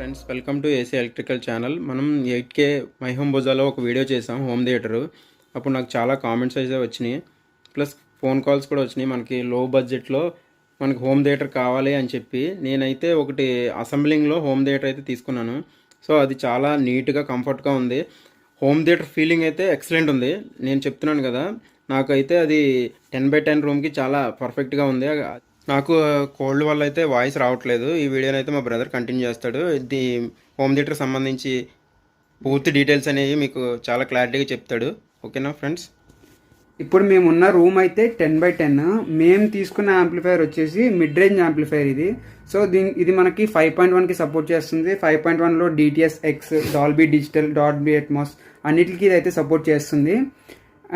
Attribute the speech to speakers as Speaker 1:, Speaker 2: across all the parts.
Speaker 1: Friends welcome to AC electrical channel మనం eight K my home ఒక video చేసాం home theatre అప్పుడు నాకు చాలా కామెంట్స్ అయితే వచ్చినాయి. ప్లస్ ఫోన్ కాల్స్ కూడా వచ్చినాయి. మనకి లో బడ్జెట్లో మనకి హోమ్ థియేటర్ కావాలి అని చెప్పి నేనైతే ఒకటి అసెంబ్లింగ్లో హోమ్ థియేటర్ అయితే తీసుకున్నాను. సో అది చాలా నీట్గా కంఫర్ట్గా ఉంది. హోమ్ థియేటర్ ఫీలింగ్ అయితే ఎక్సలెంట్ ఉంది. నేను చెప్తున్నాను కదా నాకైతే అది టెన్ బై టెన్ రూమ్కి చాలా పర్ఫెక్ట్గా ఉంది. నాకు కోల్డ్ వల్ల అయితే వాయిస్ రావట్లేదు. ఈ వీడియోని అయితే మా బ్రదర్ కంటిన్యూ చేస్తాడు. ఇది హోమ్ థియేటర్ సంబంధించి పూర్తి డీటెయిల్స్ అనేవి మీకు చాలా క్లారిటీగా చెప్తాడు. ఓకేనా ఫ్రెండ్స్?
Speaker 2: ఇప్పుడు మేము ఉన్న రూమ్ అయితే టెన్ బై టెన్. మేము తీసుకున్న యాంప్లిఫైర్ వచ్చేసి మిడ్ రేంజ్ యాంప్లిఫైర్ ఇది. సో దీని ఇది మనకి ఫైవ్ పాయింట్ వన్కి సపోర్ట్ చేస్తుంది. ఫైవ్ పాయింట్ వన్లో DTS X Dolby digital dot B Atmos అన్నిటికీ ఇది అయితే సపోర్ట్ చేస్తుంది.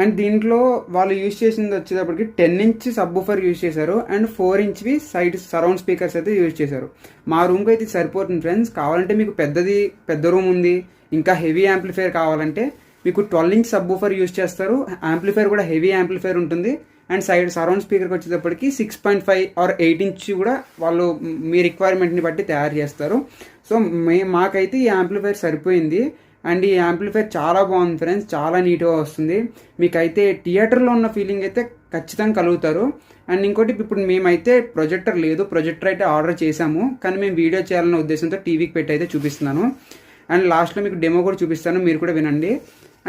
Speaker 2: అండ్ దీంట్లో వాళ్ళు యూజ్ చేసింది వచ్చేటప్పటికి టెన్ ఇంచ్ సబ్బుఫర్ యూజ్ చేశారు అండ్ ఫోర్ ఇంచ్వి సైడ్ సరౌండ్ స్పీకర్స్ అయితే యూజ్ చేశారు. మా రూమ్కి అయితే సరిపోతుంది ఫ్రెండ్స్. కావాలంటే మీకు పెద్దది పెద్ద రూమ్ ఉంది ఇంకా హెవీ యాంప్లిఫైర్ కావాలంటే మీకు ట్వెల్వ్ ఇంచ్ సబ్బూఫర్ యూజ్ చేస్తారు. యాంప్లిఫైర్ కూడా హెవీ యాంప్లిఫైర్ ఉంటుంది. అండ్ సైడ్ సరౌండ్ స్పీకర్కి వచ్చేటప్పటికి six point five or eight inch కూడా వాళ్ళు మీ రిక్వైర్మెంట్ని బట్టి తయారు చేస్తారు. సో మే మాకైతే ఈ యాంప్లిఫైర్ సరిపోయింది. అండ్ ఈ యాంప్లిఫైర్ చాలా బాగుంది ఫ్రెండ్స్ చాలా నీట్గా వస్తుంది. మీకైతే థియేటర్లో ఉన్న ఫీలింగ్ అయితే ఖచ్చితంగా కలుగుతారు. అండ్ ఇంకోటి ఇప్పుడు మేమైతే ప్రొజెక్టర్ లేదు ప్రొజెక్టర్ అయితే ఆర్డర్ చేశాము. కానీ మేము వీడియో చేయాలనే ఉద్దేశంతో టీవీకి పెట్టి అయితే చూపిస్తున్నాను. అండ్ లాస్ట్లో మీకు డెమో కూడా చూపిస్తాను మీరు కూడా వినండి.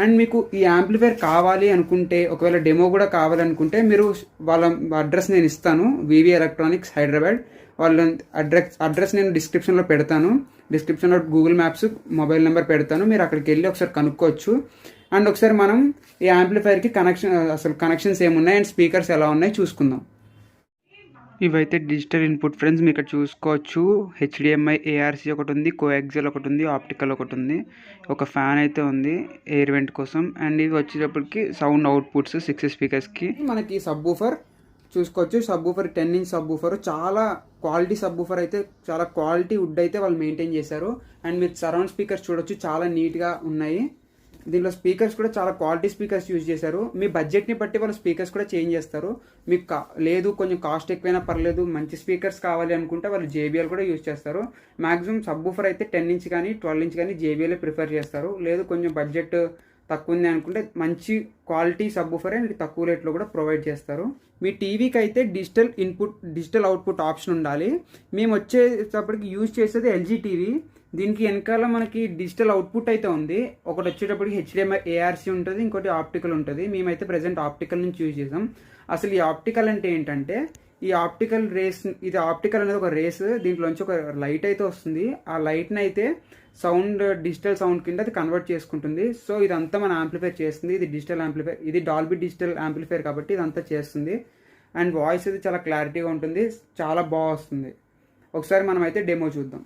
Speaker 2: అండ్ మీకు ఈ యాంప్లిఫైర్ కావాలి అనుకుంటే ఒకవేళ డెమో కూడా కావాలనుకుంటే మీరు వాళ్ళ అడ్రస్ నేను ఇస్తాను వివి ఎలక్ట్రానిక్స్ హైదరాబాద్. వాళ్ళ అడ్రస్ అడ్రస్ నేను డిస్క్రిప్షన్లో పెడతాను. డిస్క్రిప్షన్లో గూగుల్ మ్యాప్స్ మొబైల్ నెంబర్ పెడతాను. మీరు అక్కడికి వెళ్ళి ఒకసారి కనుక్కోవచ్చు. అండ్ ఒకసారి మనం ఈ యాంప్లిఫైర్కి కనెక్షన్ అసలు కనెక్షన్స్ ఏమున్నాయి అండ్ స్పీకర్స్ ఎలా ఉన్నాయి చూసుకుందాం. ఇవైతే డిజిటల్ ఇన్పుట్ ఫ్రెండ్స్ మీరు ఇక్కడ చూసుకోవచ్చు. హెచ్డిఎంఐ ఏఆర్సీ ఒకటి ఉంది కోఎక్సెల్ ఒకటి ఉంది ఆప్టికల్ ఒకటి ఉంది. ఒక ఫ్యాన్ అయితే ఉంది ఎయిర్ వెంట్ కోసం. అండ్ ఇది వచ్చేటప్పటికి సౌండ్ అవుట్పుట్స్ సిక్స్ స్పీకర్స్కి మనకి సబ్ ఊఫర్ చూసుకోవచ్చు. Subwoofer ten inch subwoofer చాలా క్వాలిటీ సబ్ ఊఫర్ అయితే చాలా క్వాలిటీ వుడ్ అయితే వాళ్ళు మెయింటైన్ చేశారు. అండ్ మీరు సరౌండ్ స్పీకర్స్ చూడొచ్చు చాలా నీట్గా ఉన్నాయి. దీనిలో స్పీకర్స్ కూడా చాలా క్వాలిటీ స్పీకర్స్ యూజ్ చేశారు. మీ బడ్జెట్ని బట్టి వాళ్ళు స్పీకర్స్ కూడా చేంజ్ చేస్తారు. మీకు కా- లేదు కొంచెం కాస్ట్ ఎక్కువైనా పర్లేదు మంచి స్పీకర్స్ కావాలి అనుకుంటే వాళ్ళు జేబిఎల్ కూడా యూజ్ చేస్తారు. మాక్సిమం సబ్బూఫర్ అయితే టెన్ ఇంచ్ కానీ ట్వెల్వ్ ఇంచ్ కానీ జేబీఎల్ ప్రిఫర్ చేస్తారు. లేదు కొంచెం బడ్జెట్ తక్కువ ఉంది అనుకుంటే మంచి క్వాలిటీ సబ్బుఫరే మీకు తక్కువ రేట్లో కూడా ప్రొవైడ్ చేస్తారు. మీ టీవీకి అయితే digital input digital output option ఉండాలి. మేము వచ్చేటప్పటికి యూజ్ చేసేది ఎల్జీ టీవీ. దీనికి వెనకాల మనకి డిజిటల్ అవుట్పుట్ అయితే ఉంది. ఒకటి వచ్చేటప్పటికి హెచ్డిఎంఐ ఏఆర్సీ ఉంటుంది. ఇంకోటి ఆప్టికల్ ఉంటుంది. మేమైతే ప్రజెంట్ ఆప్టికల్ నుంచి యూజ్ చేసాం. అసలు ఈ ఆప్టికల్ అంటే ఏంటంటే ఈ ఆప్టికల్ రేస్ ఇది ఆప్టికల్ అనేది ఒక రేస్ దీంట్లోంచి ఒక లైట్ అయితే వస్తుంది. ఆ లైట్ని అయితే సౌండ్ డిజిటల్ సౌండ్ కింద అది కన్వర్ట్ చేసుకుంటుంది. సో ఇదంతా మన యాంప్లిఫైర్ చేస్తుంది. ఇది డిజిటల్ యాంప్లిఫైర్ ఇది డాల్బీ డిజిటల్ యాంప్లిఫైర్ కాబట్టి ఇదంతా చేస్తుంది. అండ్ వాయిస్ అయితే చాలా క్లారిటీగా ఉంటుంది. చాలా బాగా వస్తుంది. ఒకసారి మనం అయితే డెమో చూద్దాం.